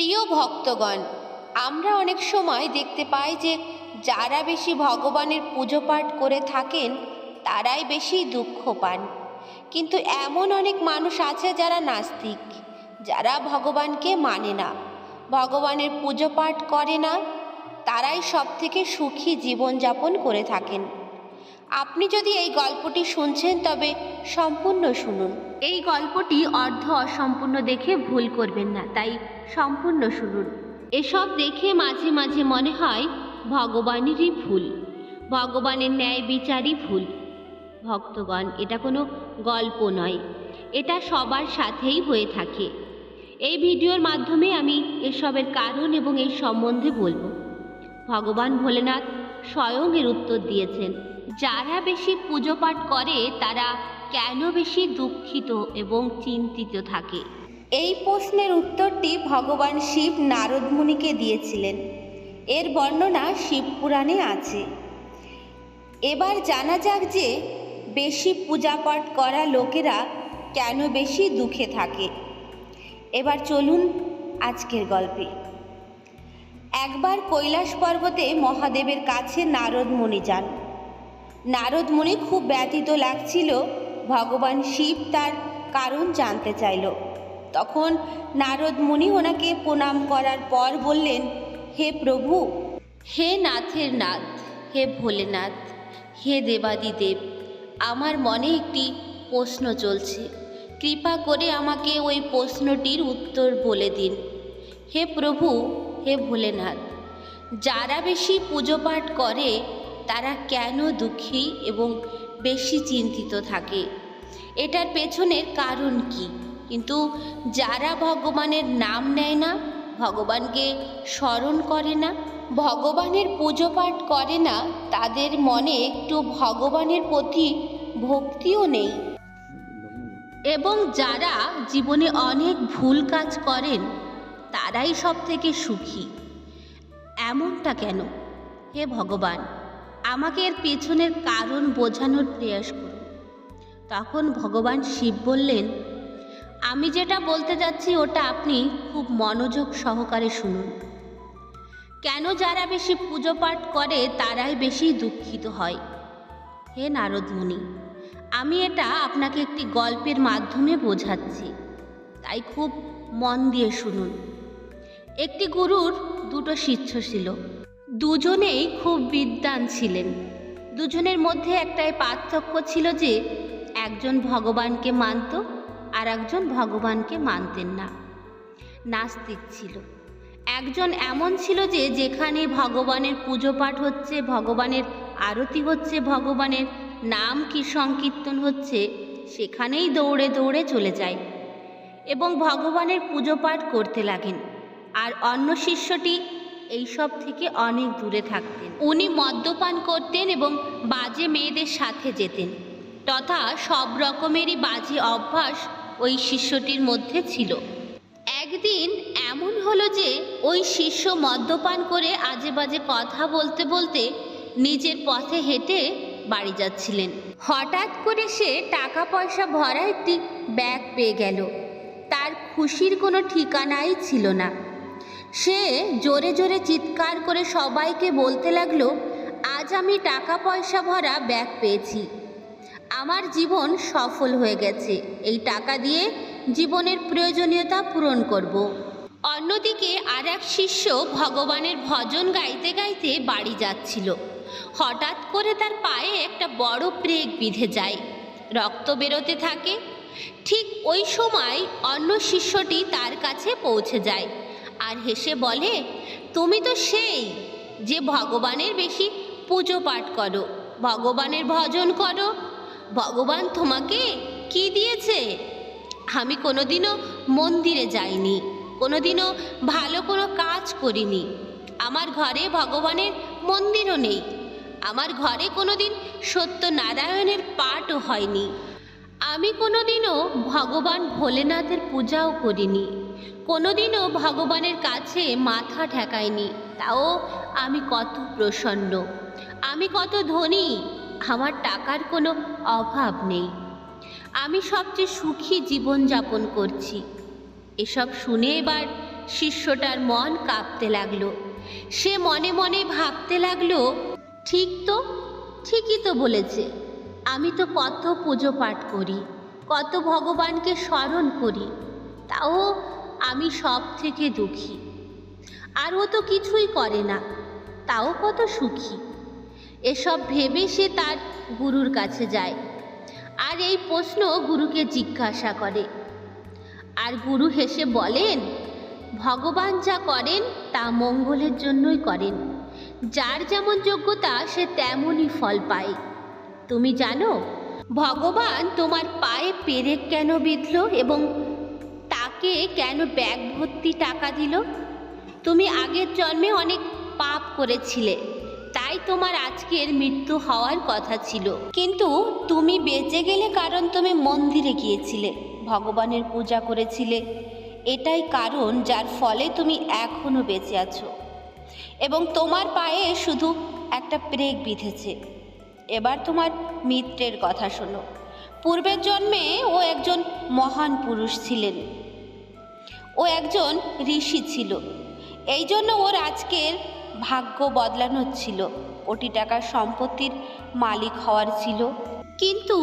প্রিয় ভক্তগণ, আমরা অনেক সময় দেখতে পাই যে যারা বেশি ভগবানের পুজো পাঠ করে থাকেন, তারাই বেশি দুঃখ পান। কিন্তু এমন অনেক মানুষ আছে যারা নাস্তিক, যারা ভগবানকে মানে না, ভগবানের পুজো পাঠ করে না, তারাই সব থেকে সুখী জীবনযাপন করে থাকেন। আপনি যদি এই গল্পটি শুনছেন, তবে সম্পূর্ণ শুনুন। এই গল্পটি অর্ধ অসম্পূর্ণ দেখে ভুল করবেন না, তাই সম্পূর্ণ শুনুন। এসব দেখে মাঝে মাঝে মনে হয় ভগবানেরই ভুল, ভগবানের ন্যায় বিচারই ভুল। ভক্তগণ, এটা কোনো গল্প নয়, এটা সবার সাথেই হয়ে থাকে। এই ভিডিওর মাধ্যমে আমি এসবের কারণ এবং এই সম্বন্ধে বলব। ভগবান ভোলেনাথ স্বয়ং এর উত্তর দিয়েছেন যারা বেশি পুজো পাঠ করে, তারা কেন বেশি দুঃখিত এবং চিন্তিত থাকে? এই প্রশ্নের উত্তরটি ভগবান শিব নারদ মুনিকে দিয়েছিলেন। এর বর্ণনা শিবপুরাণে আছে। এবার জানা যাক যে, বেশি পূজাপাঠ করা লোকেরা কেন বেশি দুঃখে থাকে। এবার চলুন আজকের গল্পে। একবার কৈলাস পর্বতে মহাদেবের কাছে নারদ মুনি যান। নারদ মুনি খুব ব্যথিত লাগছিল। ভগবান শিব তার কারণ জানতে চাইল। তখন নারদ মুনি ওনাকে প্রণাম করার পর বললেন, হে প্রভু, হে নাথের নাথ, হে ভোলেনাথ, হে দেবাদিদেব, আমার মনে একটি প্রশ্ন চলছে। কৃপা করে আমাকে ওই প্রশ্নটির উত্তর বলে দিন। হে প্রভু, হে ভোলেনাথ, যারা বেশি পুজো পাঠ করে তারা কেন দুঃখী এবং বেশি চিন্তিত থাকে? এটার পেছনের কারণ কি? কিন্তু যারা ভগবানের নাম নেয় না, ভগবানকে স্মরণ করে না, ভগবানের পুজো পাঠ করে না, তাদের মনে একটু ভগবানের প্রতি ভক্তিও নেই। এবং যারা জীবনে অনেক ভুল কাজ করেন, তারাই সব থেকে সুখী। এমনটা কেন? হে ভগবান আমাকে এর পেছনের কারণ বোঝানোর প্রয়াস করুন। তখন ভগবান শিব বললেন, আমি যেটা বলতে যাচ্ছি ওটা আপনি খুব মনোযোগ সহকারে শুনুন। কেন যারা বেশি পুজো পাঠ করে তারাই বেশি দুঃখিত হয়? হে নারদ মুনি, আমি এটা আপনাকে একটি গল্পের মাধ্যমে বোঝাচ্ছি। তাই খুব মন দিয়ে শুনুন। একটি গুরুর দুটো শিষ্য ছিল। দুজনেই খুব বিদ্বান ছিলেন। দুজনের মধ্যে একটাই পার্থক্য ছিল যে, একজন ভগবানকে মানত আর একজন ভগবানকে মানতেন না। নাস্তিক ছিল। একজন এমন ছিল যে, যেখানে ভগবানের পুজো পাঠ হচ্ছে, ভগবানের আরতি হচ্ছে, ভগবানের নাম কি সংকীর্তন হচ্ছে, সেখানেই দৌড়ে দৌড়ে চলে যায় এবং ভগবানের পুজো পাঠ করতে লাগেন। আর অন্য শিষ্যটি এইসব থেকে অনেক দূরে থাকতেন। উনি মদ্যপান করতেন এবং বাজে মেয়েদের সাথে যেতেন। তথা সব রকমেরই বাজে অভ্যাস ওই শিষ্যটির মধ্যে ছিল। একদিন এমন হলো যে, ওই শিষ্য মদ্যপান করে আজে বাজে কথা বলতে বলতে নিজের পথে হেঁটে বাড়ি যাচ্ছিলেন। হঠাৎ করে সে টাকা পয়সা ভরা একটি ব্যাগ পেয়ে গেল। তার খুশির কোনো ঠিকানাই ছিল না। সে জোরে জোরে চিৎকার করে সবাইকে বলতে লাগল, আজ আমি টাকা পয়সা ভরা ব্যাগ পেয়েছি। আমার জীবন সফল হয়ে গেছে। এই টাকা দিয়ে জীবনের প্রয়োজনীয়তা পূরণ করব। অন্যদিকে আর এক শিষ্য ভগবানের ভজন গাইতে গাইতে বাড়ি যাচ্ছিল। হঠাৎ করে তার পায়ে একটা বড় প্রেগ বিঁধে যায়। রক্ত বেরোতে থাকে। ঠিক ওই সময় অন্য শিষ্যটি তার কাছে পৌঁছে যায়। আর হেসে বলে, তুমি তো সেই যে ভগবানের বেশি পুজো পাঠ করো, ভগবানের ভজন করো। ভগবান তোমাকে কি দিয়েছে? আমি কোনোদিনও মন্দিরে যাইনি, কোনোদিনও ভালো কোনো কাজ করিনি। আমার ঘরে ভগবানের মন্দিরও নেই। আমার ঘরে কোনোদিন সত্যনারায়ণের পাঠও হয়নি। আমি কোনোদিনও ভগবান ভোলেনাথের পূজাও করিনি। কোনোদিনও ভগবানের কাছে মাথা ঠেকাইনি। তাও আমি কত প্রসন্ন, আমি কত ধনী, আমার টাকার কোনো অভাব নেই। আমি সবচেয়ে সুখী জীবনযাপন করছি। এসব শুনে এবার শিষ্যটার মন কাঁপতে লাগল। সে মনে মনে ভাবতে লাগল, ঠিক তো, ঠিকই তো বলেছে। আমি তো কত পুজো পাঠ করি, কত ভগবানকে স্মরণ করি। তাও আমি সব থেকে দুঃখী। আর ও তো কিছুই করে না, তাও কত সুখী। এসব ভেবে সে তার গুরুর কাছে যায়, আর এই প্রশ্ন গুরুকে জিজ্ঞাসা করে। আর গুরু হেসে বলেন, ভগবান যা করেন, তা মঙ্গলের জন্যই করেন। যার যেমন যোগ্যতা, সে তেমনই ফল পায়। তুমি জানো, ভগবান তোমার পায়ে পেরেক কেন বিঁধল এবং তাকে কেন ব্যাগ ভর্তি টাকা দিল? তুমি আগের জন্মে অনেক পাপ করেছিলে, তাই তোমার আজকের মৃত্যু হওয়ার কথা ছিল। কিন্তু তুমি বেঁচে গেলে কারণ তুমি মন্দিরে গিয়েছিলে, ভগবানের পূজা করেছিলে। এটাই কারণ যার ফলে তুমি এখনও বেঁচে আছো। এবং তোমার পায়ে শুধু একটা ব্রেক বিঁধেছে। এবার তোমার মিত্রের কথা শোনো। পূর্বের জন্মে ও একজন মহান পুরুষ ছিলেন। একজন ঋষি ছিল। এই জন্য ওর আজকের ভাগ্য বদলানোর ছিল। কোটি টাকার সম্পত্তির মালিক হওয়ার ছিল। কিন্তু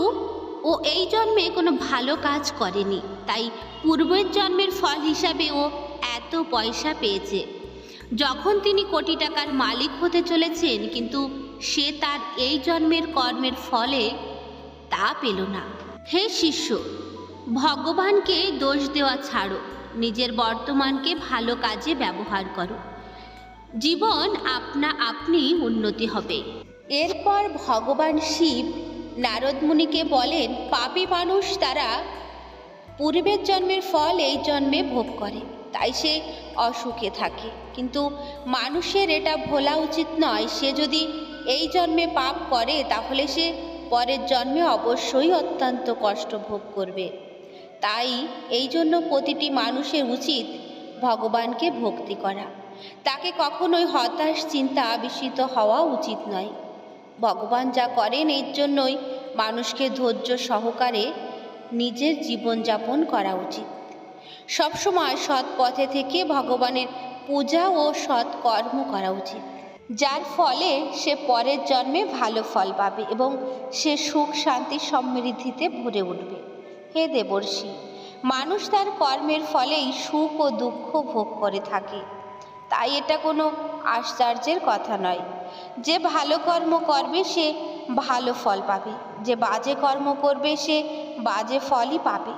ও এই জন্মে কোনো ভালো কাজ করেনি। তাই পূর্বের জন্মের ফল হিসাবে ও এত পয়সা পেয়েছে। যখন তিনি কোটি টাকার মালিক হতে চলেছেন, কিন্তু সে তার এই জন্মের কর্মের ফলে তা পেল না। হে শিষ্য, ভগবানকে দোষ দেওয়া ছাড়ো। নিজের বর্তমানকে ভালো কাজে ব্যবহার করো। জীবন আপনা আপনি উন্নতি হবে। এরপর ভগবান শিব নারদ মুনিকে বলেন, পাপী মানুষ তারা পূর্বের জন্মের ফল এই জন্মে ভোগ করে, তাই সে অসুখে থাকে। কিন্তু মানুষের এটা ভোলা উচিত নয়, সে যদি এই জন্মে পাপ করে, তাহলে সে পরের জন্মে অবশ্যই অত্যন্ত কষ্ট ভোগ করবে। তাই এই জন্য প্রতিটি মানুষের উচিত ভগবানকে ভক্তি করা। তাকে কখনোই হতাশ, চিন্তা বিস্মিত হওয়া উচিত নয়। ভগবান যা করেন, এর জন্যই মানুষকে ধৈর্য সহকারে নিজের জীবনযাপন করা উচিত। সবসময় সৎ পথে থেকে ভগবানের পূজা ও সৎ কর্ম করা উচিত। যার ফলে সে পরের জন্মে ভালো ফল পাবে এবং সে সুখ, শান্তি, সমৃদ্ধিতে ভরে উঠবে। হে দেবর্ষি, মানুষ তার কর্মের ফলেই সুখ ও দুঃখ ভোগ করে থাকে। তাই এটা কোনো আশ্চর্যের কথা নয়। যে ভালো কর্ম করবে সে ভালো ফল পাবে। যে বাজে কর্ম করবে সে বাজে ফলই পাবে।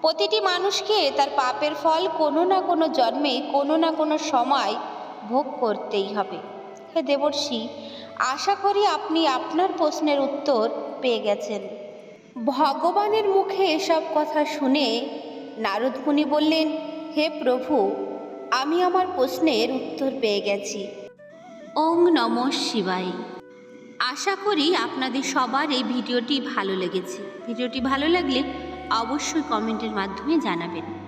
প্রতিটি মানুষকে তার পাপের ফল কোনো না কোনো জন্মে, কোনো না কোনো সময় ভোগ করতেই হবে। হে দেবর্ষি, আশা করি আপনি আপনার প্রশ্নের উত্তর পেয়ে গেছেন। ভগবানের মুখে এসব কথা শুনে নারদমুনি বললেন, হে প্রভু, আমি আমার প্রশ্নের উত্তর পেয়ে গেছি। ওং নম শিবাই আশা করি আপনাদের সবার এই ভিডিওটি ভালো লেগেছে। ভিডিওটি ভালো লাগলে অবশ্যই কমেন্টের মাধ্যমে জানাবেন।